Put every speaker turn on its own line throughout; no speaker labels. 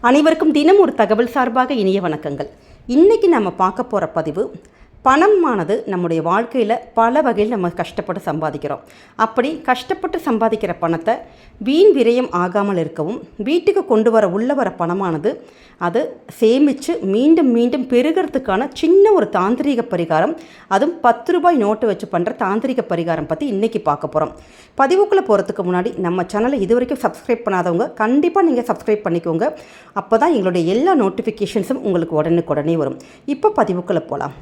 அனைவருக்கும் தினம் ஒரு தகவல் சார்பாக இனிய வணக்கங்கள். இன்றைக்கி நம்ம பார்க்க போகிற பதிவு பணமானது நம்முடைய வாழ்க்கையில் பல வகையில் நம்ம கஷ்டப்பட்டு சம்பாதிக்கிறோம். அப்படி கஷ்டப்பட்டு சம்பாதிக்கிற பணத்தை வீண் விரயம் ஆகாமல் இருக்கவும் வீட்டுக்கு கொண்டு வர உள்ள வர பணமானது அது சேமித்து மீண்டும் மீண்டும் பெருகிறதுக்கான சின்ன ஒரு தாந்திரிக பரிகாரம். அதுவும் பத்து ரூபாய் நோட்டு வச்சு பண்ணுற தாந்திரிக பரிகாரம் பற்றி இன்றைக்கி பார்க்க போகிறோம் பதிவுக்குள்ளே போகிறதுக்கு முன்னாடி நம்ம சேனலை இது வரைக்கும் சப்ஸ்கிரைப் பண்ணாதவங்க கண்டிப்பாக நீங்கள் சப்ஸ்கிரைப் பண்ணிக்கோங்க. அப்போ தான் எங்களுடைய எல்லா நோட்டிஃபிகேஷன்ஸும் உங்களுக்கு உடனுக்குடனே வரும். இப்போ பதிவுக்குள்ளே போகலாம்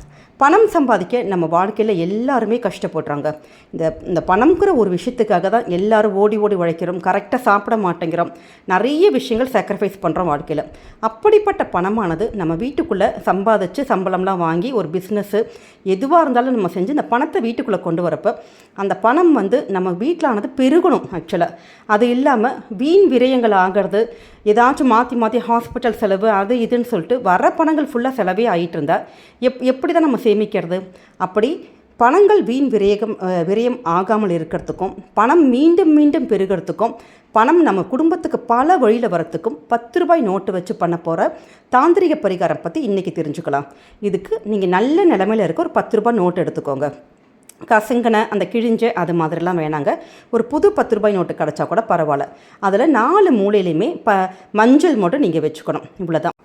பணம் சம்பாதிக்க நம்ம வாழ்க்கையில் எல்லாருமே கஷ்டப்படுறாங்க. இந்த இந்த பணம்ங்கிற ஒரு விஷயத்துக்காக தான் எல்லாரும் ஓடி ஓடி உழைக்கிறோம். கரெக்டாக சாப்பிட மாட்டேங்கிறோம். நிறைய விஷயங்கள் சாக்ரிஃபைஸ் பண்ணுறோம் வாழ்க்கையில். அப்படிப்பட்ட பணமானது நம்ம வீட்டுக்குள்ளே சம்பாதிச்சு சம்பளம்லாம் வாங்கி ஒரு பிஸ்னஸ்ஸு எதுவாக இருந்தாலும் நம்ம செஞ்சு இந்த பணத்தை வீட்டுக்குள்ளே கொண்டு வரப்போ அந்த பணம் வந்து நம்ம வீட்டிலானது பெருகணும் ஆக்சுவலாக அது இல்லாமல் வீண் விரயங்கள் ஆகிறது ஏதாச்சும் மாற்றி மாற்றி ஹாஸ்பிட்டல் செலவு அது இதுன்னு சொல்லிட்டு வர பணங்கள் ஃபுல்லாக செலவே ஆகிட்டு இருந்தால் எப் எப்படி தான் நம்ம சேமிக்கிறது. அப்படி பணங்கள் வீண் விரயகம் விரயம் ஆகாமல் இருக்கிறதுக்கும் பணம் மீண்டும் மீண்டும் பெருகிறதுக்கும் பணம் நம்ம குடும்பத்துக்கு பல வழியில் வரத்துக்கும் பத்து ரூபாய் நோட்டு வச்சு பண்ண போகிற தாந்திரிக பரிகாரம் பற்றி இன்றைக்கி தெரிஞ்சுக்கலாம். இதுக்கு நீங்கள் நல்ல நிலமையில இருக்க ஒரு பத்து ரூபாய் நோட்டு எடுத்துக்கோங்க. கசங்கின அந்த கிழிஞ்ச அது மாதிரிலாம் வேணாங்க. ஒரு புது பத்து ரூபாய் நோட்டு கிடச்சா கூட பரவாயில்ல. அதில் நாலு மூலையிலையுமே ப மஞ்சள் மட்டும் நீங்கள் வச்சுக்கணும். இவ்வளோதான்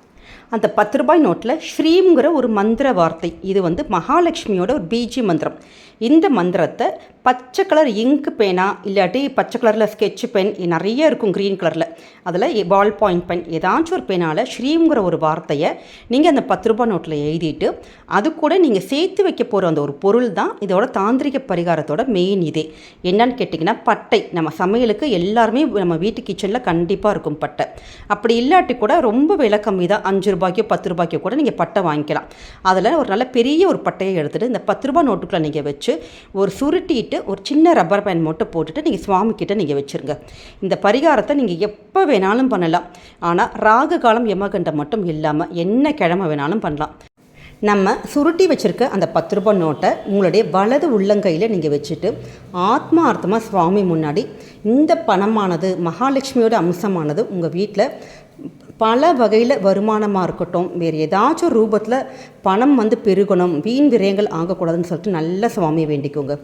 அந்த பத்து ரூபாய் நோட்டில் ஸ்ரீங்கிற ஒரு மந்திர வார்த்தை. இது வந்து மகாலட்சுமியோட ஒரு பீஜி மந்திரம். இந்த மந்திரத்தை பச்சை கலர் இங்கு பேனா இல்லாட்டி பச்சை கலரில் ஸ்கெட்ச் பென் நிறைய இருக்கும் க்ரீன் கலரில் அதில் பால் பாயிண்ட் பென் ஏதாச்சும் ஒரு பெனால் ஸ்ரீங்கிற ஒரு வார்த்தையை நீங்கள் அந்த பத்து ரூபாய் நோட்டில் எழுதிட்டு அது கூட நீங்கள் சேர்த்து வைக்க போகிற அந்த ஒரு பொருள் தான் இதோட தாந்திரிக பரிகாரத்தோட மெயின் இதே. என்னன்னு கேட்டிங்கன்னா பட்டை. நம்ம சமையலுக்கு எல்லாருமே நம்ம வீட்டு கிச்சனில் கண்டிப்பாக இருக்கும் பட்டை. அப்படி இல்லாட்டி கூட ரொம்ப விலை கம்மி தான். அஞ்சு ரூபாய்க்கோ பத்து ரூபாய்க்கோ கூட நீங்கள் பட்டை வாங்கிக்கலாம். அதில் ஒரு நல்ல பெரிய ஒரு பட்டையை எடுத்துகிட்டு இந்த பத்து ரூபாய் நோட்டுக்குள்ளே நீங்கள் வச்சு ஒரு சுருட்டிட்டு ஒரு சின்ன ரப்பர் பேண்ட் மட்டும் போட்டுட்டு நீங்கள் சுவாமிக்கிட்ட நீங்கள் வச்சுருங்க. இந்த பரிகாரத்தை நீங்கள் எப்போ வேணாலும் பண்ணலாம். ஆனால் ராகு காலம் யமகண்டம் மட்டும் இல்லாமல் என்ன கிழமை வேணாலும் பண்ணலாம். நம்ம சுருட்டி வச்சுருக்க அந்த பத்து ரூபாய் நோட்டை உங்களுடைய வலது உள்ளங்கையில் நீங்கள் வச்சுட்டு ஆத்மார்த்தமாக சுவாமி முன்னாடி இந்த பணமானது மகாலட்சுமியோட அம்சமானது உங்கள் வீட்டில் பல வகையில் வருமானமாக இருக்கட்டும் வேறு ஏதாச்சும் ரூபத்தில் பணம் வந்து பெருகணும் வீண் விரயங்கள் ஆகக்கூடாதுன்னு சொல்லிட்டு நல்ல சுவாமியை வேண்டிக்கோங்க.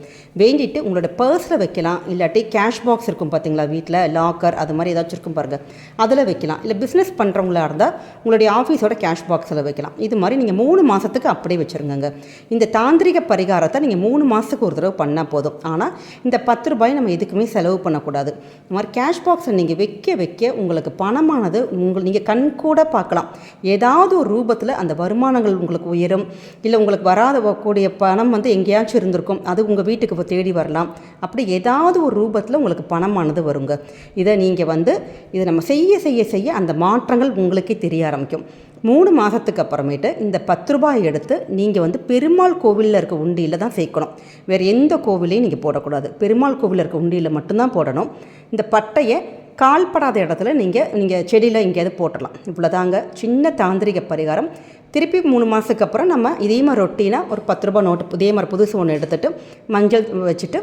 வேண்டிட்டு உங்களோட பர்ஸில் வைக்கலாம் இல்லாட்டி கேஷ் பாக்ஸ் இருக்கும் பார்த்தீங்களா வீட்டில் லாக்கர் அது மாதிரி ஏதாச்சும் இருக்கும் பாருங்கள் அதில் வைக்கலாம். இல்லை பிஸ்னஸ் பண்ணுறவங்களா இருந்தால் உங்களுடைய ஆஃபீஸோட கேஷ் பாக்ஸில் வைக்கலாம். இது மாதிரி நீங்கள் மூணு மாதத்துக்கு அப்படியே வச்சுருங்க இந்த தாந்திரிக பரிகாரத்தை நீங்கள் மூணு மாதத்துக்கு ஒரு தடவை பண்ணால் போதும். ஆனால் இந்த பத்து ரூபாய் நம்ம எதுக்குமே செலவு பண்ணக்கூடாது. இந்த மாதிரி கேஷ் பாக்ஸை நீங்கள் வைக்க வைக்க உங்களுக்கு பணமானது உங்கள் நீங்கள் கண் கூட பார்க்கலாம். ஏதாவது ஒரு ரூபத்தில் அந்த வருமானங்கள் உங்களுக்கு உயரும். இல்லை உங்களுக்கு வராத கூடிய பணம் வந்து எங்கேயாச்சும் இருந்திருக்கும். அது உங்கள் வீட்டுக்கு தேடி வரலாம். அப்படி ஏதாவது ஒரு ரூபத்தில் உங்களுக்கு பணமானது வருங்க. இதை நீங்கள் வந்து இதை நம்ம செய்ய செய்ய செய்ய அந்த மாற்றங்கள் உங்களுக்கே தெரிய ஆரம்பிக்கும். மூணு மாதத்துக்கு அப்புறமேட்டு இந்த பத்து ரூபாய் எடுத்து நீங்கள் வந்து பெருமாள் கோவிலில் இருக்க உண்டியில் தான் சேர்க்கணும். வேறு எந்த கோவிலையும் நீங்கள் போடக்கூடாது. பெருமாள் கோவிலில் இருக்க உண்டியில் மட்டும்தான் போடணும். இந்த பட்டையை கால்படாத இடத்துல நீங்கள் நீங்கள் செடியில் எங்கேயாவது போட்டுடலாம். இவ்வளோதாங்க சின்ன தாந்திரிக பரிகாரம். திருப்பி மூணு மாதத்துக்கு அப்புறம் நம்ம இதே மாதிரி ரொட்டீனாக ஒரு பத்து ரூபா நோட்டு இதே மாதிரி புதுசு ஒன்று எடுத்துகிட்டு மஞ்சள் வச்சுட்டு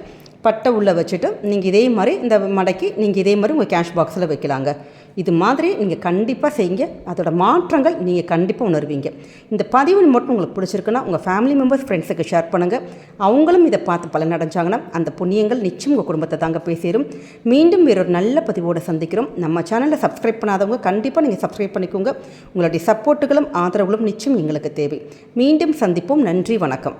பட்டை உள்ளே வச்சுட்டு நீங்கள் இதே மாதிரி இந்த மடக்கி நீங்கள் இதே மாதிரி உங்கள் கேஷ் பாக்ஸில் வைக்கலாங்க. இது மாதிரி நீங்கள் கண்டிப்பாக செய்யுங்க. அதோட மாற்றங்கள் நீங்கள் கண்டிப்பாக உணர்வீங்க. இந்த பதிவு மட்டும் உங்களுக்கு பிடிச்சிருக்குன்னா உங்கள் ஃபேமிலி மெம்பர்ஸ் ஃப்ரெண்ட்ஸுக்கு ஷேர் பண்ணுங்கள் அவங்களும் இதை பார்த்து பலன் அடைஞ்சாங்கன்னா அந்த புண்ணியங்கள் நிச்சயம் உங்கள் குடும்பத்தை தாங்க பேசிடும் மீண்டும் வேறொரு நல்ல பதிவோடு சந்திக்கிறோம். நம்ம சேனலில் சப்ஸ்கிரைப் பண்ணாதவங்க கண்டிப்பாக நீங்கள் சப்ஸ்கிரைப் பண்ணிக்கோங்க. உங்களுடைய சப்போர்ட்டுகளும் ஆதரவுகளும் நிச்சயம் எங்களுக்கு தேவை. மீண்டும் சந்திப்போம். நன்றி வணக்கம்.